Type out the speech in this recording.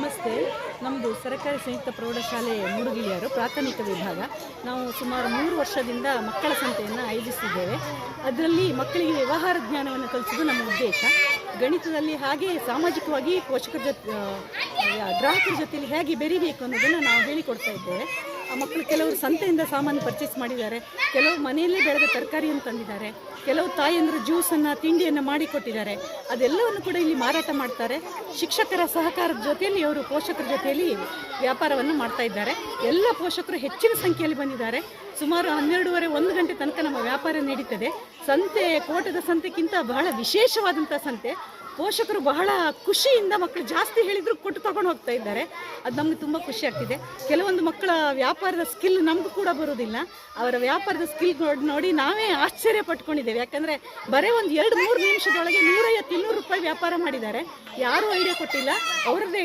ನಮಸ್ತೆ. ನಮ್ಮದು ಸರ್ಕಾರಿ ಸಂಯುಕ್ತ ಪ್ರೌಢಶಾಲೆ ಮೂಡುಗಿಳಿಯರು, ಪ್ರಾಥಮಿಕ ವಿಭಾಗ. ನಾವು ಸುಮಾರು ಮೂರು ವರ್ಷದಿಂದ ಮಕ್ಕಳ ಸಂತೆಯನ್ನು ಆಯೋಜಿಸಿದ್ದೇವೆ. ಅದರಲ್ಲಿ ಮಕ್ಕಳಿಗೆ ವ್ಯವಹಾರ ಜ್ಞಾನವನ್ನು ಕಲಿಸೋದು ನಮ್ಮ ಉದ್ದೇಶ. ಗಣಿತದಲ್ಲಿ ಹಾಗೆ ಸಾಮಾಜಿಕವಾಗಿ ಪೋಷಕರ ಜೊತೆ ಗ್ರಾಹಕರ ಜೊತೆಯಲ್ಲಿ ಹೇಗೆ ಬೆರಿಬೇಕು ಅನ್ನೋದನ್ನು ನಾವು ಹೇಳಿಕೊಡ್ತಾ ಇದ್ದೇವೆ ಆ ಮಕ್ಕಳು ಕೆಲವರು ಸಂತೆಯಿಂದ ಸಾಮಾನು ಪರ್ಚೇಸ್ ಮಾಡಿದ್ದಾರೆ. ಕೆಲವು ಮನೆಯಲ್ಲೇ ಬೆಳೆದ ತರಕಾರಿಯನ್ನು ತಂದಿದ್ದಾರೆ. ಕೆಲವು ತಾಯಿಯಂದರು ಜ್ಯೂಸನ್ನು ತಿಂಡಿಯನ್ನು ಮಾಡಿಕೊಟ್ಟಿದ್ದಾರೆ ಅದೆಲ್ಲವನ್ನು ಕೂಡ ಇಲ್ಲಿ ಮಾರಾಟ ಮಾಡ್ತಾರೆ. ಶಿಕ್ಷಕರ ಸಹಕಾರದ ಜೊತೆಯಲ್ಲಿ ಅವರು ಪೋಷಕರ ಜೊತೆಯಲ್ಲಿ ವ್ಯಾಪಾರವನ್ನು ಮಾಡ್ತಾ ಇದ್ದಾರೆ. ಎಲ್ಲ ಪೋಷಕರು ಹೆಚ್ಚಿನ ಸಂಖ್ಯೆಯಲ್ಲಿ ಬಂದಿದ್ದಾರೆ. ಸುಮಾರು ಹನ್ನೆರಡೂವರೆ, ಒಂದು ಗಂಟೆ ತನಕ ನಮ್ಮ ವ್ಯಾಪಾರ ನಡೀತದೆ. ಸಂತೆ, ಕೋಟದ ಸಂತೆಗಿಂತ ಬಹಳ ವಿಶೇಷವಾದಂಥ ಸಂತೆ. ಪೋಷಕರು ಬಹಳ ಖುಷಿಯಿಂದ ಮಕ್ಕಳು ಜಾಸ್ತಿ ಹೇಳಿದ್ರು ಕೊಟ್ಟು ತಗೊಂಡು ಹೋಗ್ತಾ ಇದ್ದಾರೆ. ಅದು ನಮಗೆ ತುಂಬ ಖುಷಿ ಆಗ್ತಿದೆ. ಕೆಲವೊಂದು ಮಕ್ಕಳ ವ್ಯಾಪಾರದ ಸ್ಕಿಲ್ ನಮಗೂ ಕೂಡ ಬರೋದಿಲ್ಲ. ಅವರ ವ್ಯಾಪಾರದ ಸ್ಕಿಲ್ ನೋಡಿ ನೋಡಿ ನಾವೇ ಆಶ್ಚರ್ಯ ಪಟ್ಕೊಂಡಿದ್ದೇವೆ. ಯಾಕಂದರೆ ಬರೀ ಒಂದು ಎರಡು ಮೂರು ನಿಮಿಷದೊಳಗೆ ನೂರೈವತ್ತು ಇನ್ನೂರು ರೂಪಾಯಿ ವ್ಯಾಪಾರ ಮಾಡಿದ್ದಾರೆ. ಯಾರೂ ಐಡಿಯಾ ಕೊಟ್ಟಿಲ್ಲ. ಅವರದ್ದೇ